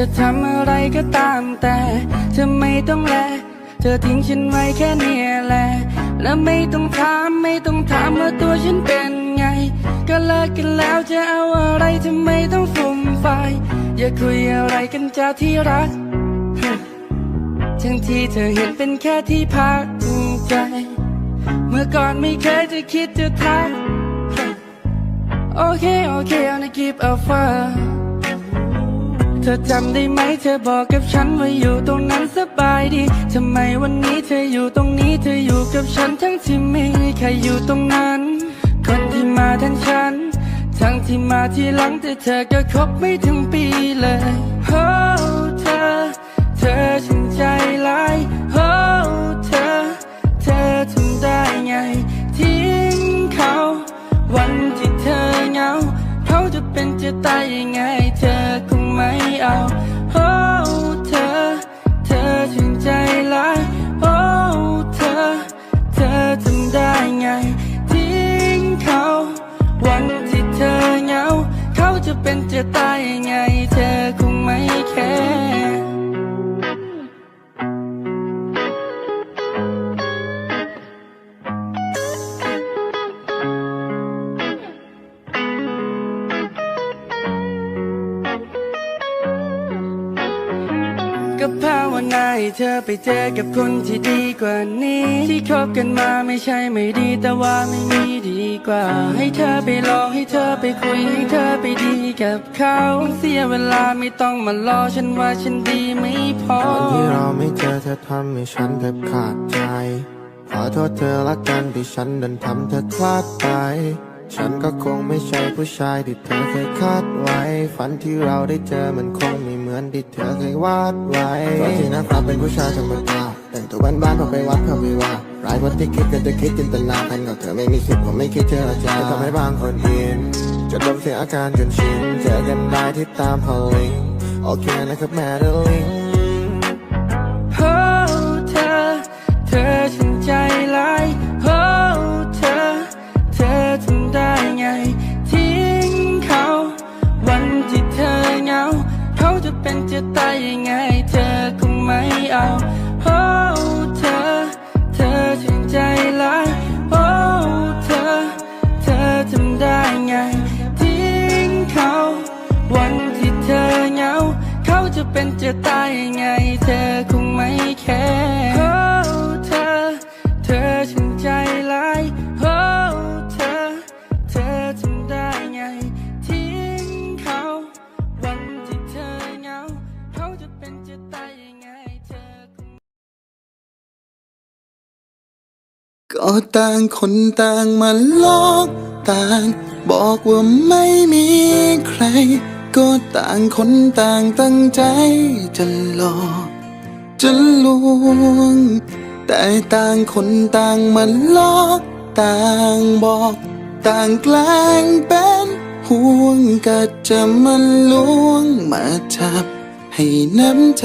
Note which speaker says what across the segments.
Speaker 1: จะทำอะไรก็ตามแต่เธอไม่ต้องแล เธอทิ้งฉันไว้แค่เนี้ยแหละ และไม่ต้องถามไม่ต้องถามว่าตัวฉันเป็นไง ก็เลิกกันแล้วจะเอาอะไรทำไมต้องฟุ่มไฟายอย่าคุยอะไรกันจ้าที่รัก ทั้งที่เธอเห็นเป็นแค่ที่พักใจ เมื่อก่อนไม่เคยจะคิดจะทัก โอเค โอเค I'll keep a fire เธอจำได้ไหมเธอบอกกับฉันว่าอยู่ตรงนั้นสบายดีทำไมวันนี้เธออยู่ตรงนี้เธออยู่กับฉันทั้งที่ไม่มีใครอยู่ตรงนั้น คนที่มาแทนฉัน ทั้งที่มาทีหลังแต่เธอก็คบไม่ถึงปีเลยโอ้เธอ เธอฉันใจร้ายโอ้เธอ เธอทำได้ไง ทิ้งเขา วันที่เธอเหงา เขาจะเป็นจะตายยังไงเธอคง ไม่เอาโอ้เธอ เธอถึงใจร้ายโอ้เธอ เธอทำได้ไง ทิ้งเขา วันที่เธอเหงา เขาจะเป็นจะตายยังไง เธอคงไม่แคร์ เธอไปเจอกับคนที่ดีกว่านี้ ที่คบกันมาไม่ใช่ไม่ดี แต่ว่าไม่มีดีกว่า ให้เธอไปลองให้เธอไปคุยให้เธอไปดีกับเขาเสียเวลาไม่ต้องมารอฉันว่าฉันดีไม่พอ
Speaker 2: วันที่เราไม่เจอเธอทำให้ฉันแทบขาดใจขอโทษเธอละกันที่ฉันดันทำเธอพลาดไปฉันก็คงไม่ใช่ผู้ชายที่เธอเคยคาดไว้ ฝันที่เราได้เจอมันคงไม่ มือนที่เธอเคยวาดไว้ตอนที่นักฟ้าเป็นผู้ชายธรรมดาแต่งตัวบ้านๆพอไปวัดเพื่อไปว่าร้ายกว่าที่คิดก็จะคิดจินตนาการกับเธอไม่มีคิดผมไม่คิดเจอใจทำให้บางคนอินจนลมเสียอาการจนชินเจอกันได้ที่ตามพอลิงโอเคนะครับแม่เดลิง
Speaker 1: จะเป็นจะตายยังไง เธอคงไม่แคร์โอ้เธอ เธอฉันใจร้ายโอ้เธอ เธอทำได้ไง ทิ้งเขา วันที่เธอเหงา เขาจะเป็นจะตายยังไง เธอคง
Speaker 3: ก็ต่างคนต่างมาลอกต่าง บอกว่าไม่มีใคร ก็ต่างคนต่างตั้งใจจะหลอกจะลวง แต่ต่างคนต่างมาลอกต่างบอก ต่างแกล้งเป็นห่วงก็จะมาลวงมาจับให้น้ำใจ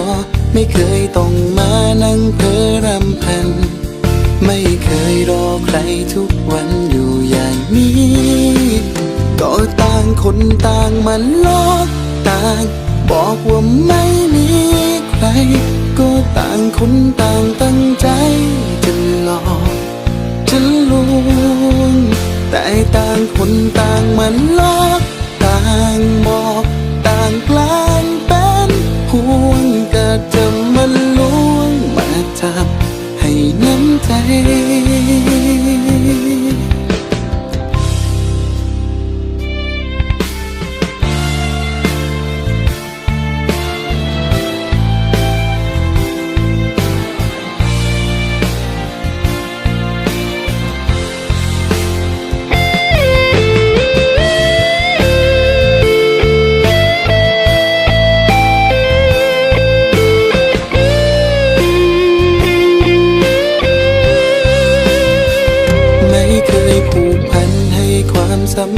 Speaker 3: อ ไม่เคยต้องมานั่งเพ้อรำพัน ไม่เคยรอใครทุกวันอยู่อย่างนี้ ก็ต่างคนต่างมาลอกต่าง บอกว่าไม่มีใคร ก็ต่างคนต่างตั้งใจจะหลอกจะลวงแต่ต่างคนต่างมาลอกต่างบอก จะมาล้วงมาทับให้น้ำใจ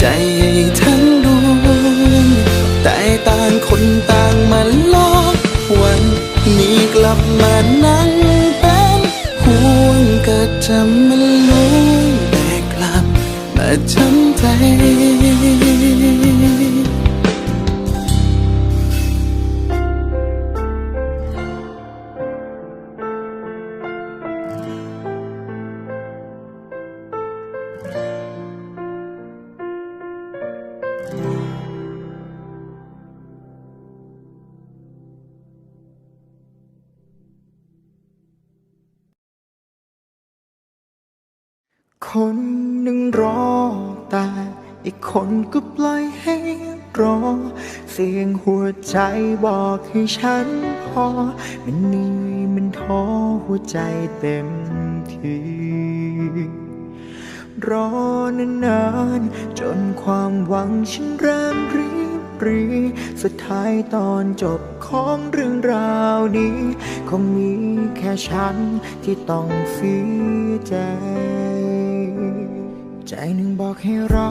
Speaker 3: ใจทั้งดวงแต่ต่างคนต่างมาลอกวันนี้กลับมานั่งเป็นห่วงก็จะมันรู้แต่กลับมาช้ำใจ
Speaker 4: คนก็ปล่อยให้รอ เสียงหัวใจบอกให้ฉันพอ มันเหนื่อยมันท้อหัวใจเต็มทีรอนานๆจนความหวังฉันเริ่มรีบรีสุดท้ายตอนจบของเรื่องราวนี้ คงมีแค่ฉันที่ต้องเสียใจ ใจหนึ่งบอกให้รอ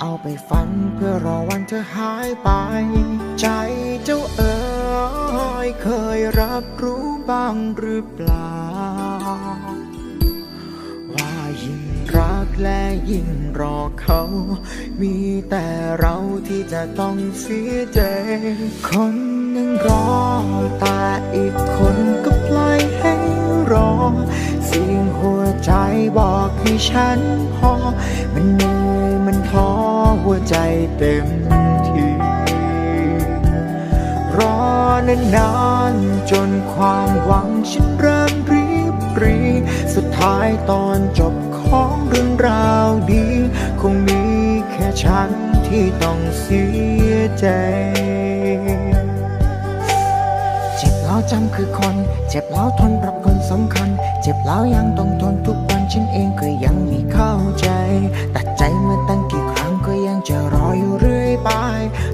Speaker 4: เอาไปฝันเพื่อรอวันเธอหายไป ใจเจ้าเอ๋ยเคยรับรู้บ้างหรือเปล่า ว่ายิ่งรักและยิ่งรอเขา มีแต่เราที่จะต้องเสียใจ คนหนึ่งรอ ใจบอกให้ฉันพอ มันเหนื่อยมันท้อหัวใจเต็มทีรอนานๆจนความหวังฉันเริ่มรีบรี สุดท้ายตอนจบของเรื่องราวดี คงมีแค่ฉันที่ต้องเสียใจ แล้วจำคือคน เจ็บแล้วทนรับคนสำคัญ เจ็บแล้วยังต้องทนทุกวันฉันเองก็ยังไม่เข้าใจ ตัดใจมาตั้งกี่ครั้งก็ยังจะรออยู่เรื่อยไป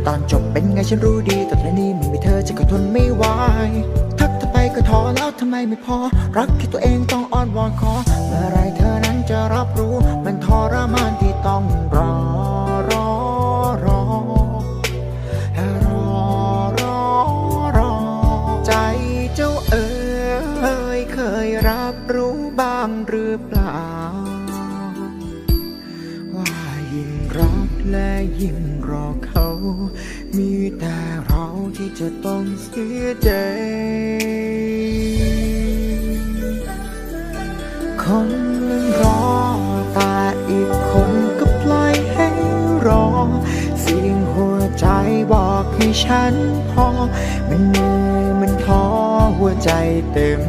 Speaker 4: ตอนจบเป็นไงฉันรู้ดีแต่ตอนนี้ไม่มีเธอฉันก็ทนไม่ไหวทักเธอไปก็ท้อแล้วทำไมไม่พอ รักที่ตัวเองต้องอ้อนวอนขอ เมื่อไรเธอนั้นจะรับรู้ มันทรมานที่ต้องรอรอ ยรับรู้บ้างหรือเปล่า ว่ายิ่งรักและยิ่งรอเขา มีแต่เราที่จะต้องเสียใจ คนนึงรอแต่อีกคนก็ปล่อยให้รอสียงหัวใจบอกให้ฉันพอมันเหนื่อยมันท้อหัวใจเต็ม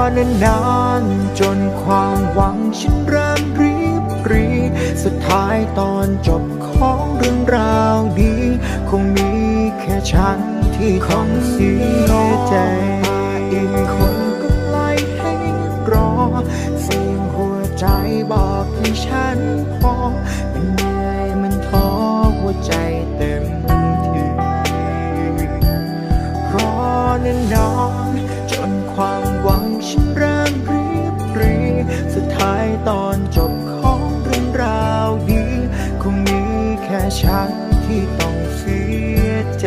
Speaker 4: อนานจนความหวังฉันเริ่มรีบรีสุดท้ายตอนจบของเรื่องราวนี้ คงมีแค่ฉันที่ต้องเสียใจอีกคนก็ปล่ให้รอ เสียงหัวใจบอกให้ฉันพอมันเหนื่อยมันท้อหัวใจเต็มที่รอนาน ฉันที่ต้องเสียใจ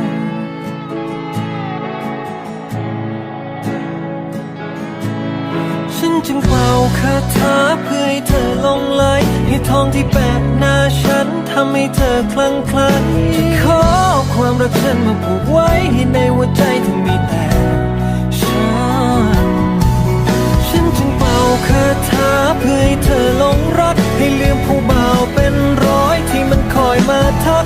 Speaker 5: ฉันจึงเป่าคาถาเพื่อให้เธอลงไหลให้ทองที่แปะหน้าฉันทำให้เธอคลั่งไคล้จะขอความรักฉันมาผูกไว้ให้ในหัวใจเธอมีแต่ฉัน ฉันจึงเป่าคาถาเพื่อให้เธอลงรัก ให้ลืมผู้บ่าวเป็นร้อยที่มันคอยมาทัก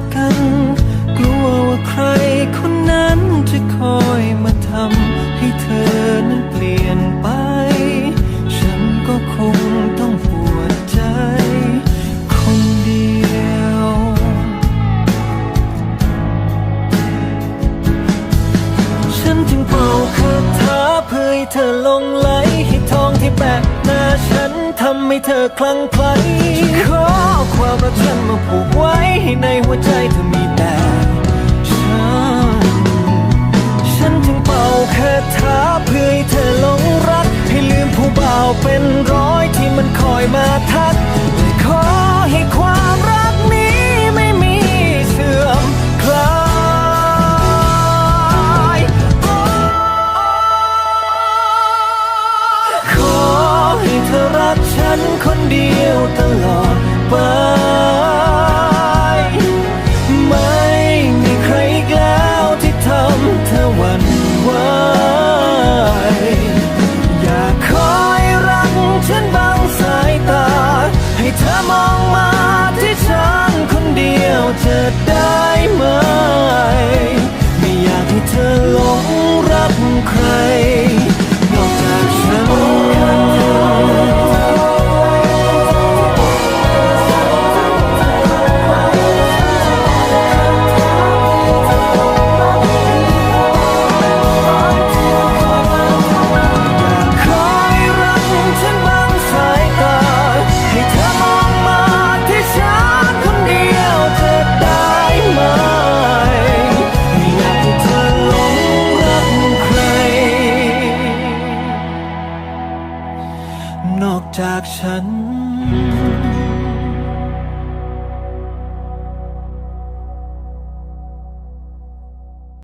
Speaker 5: ก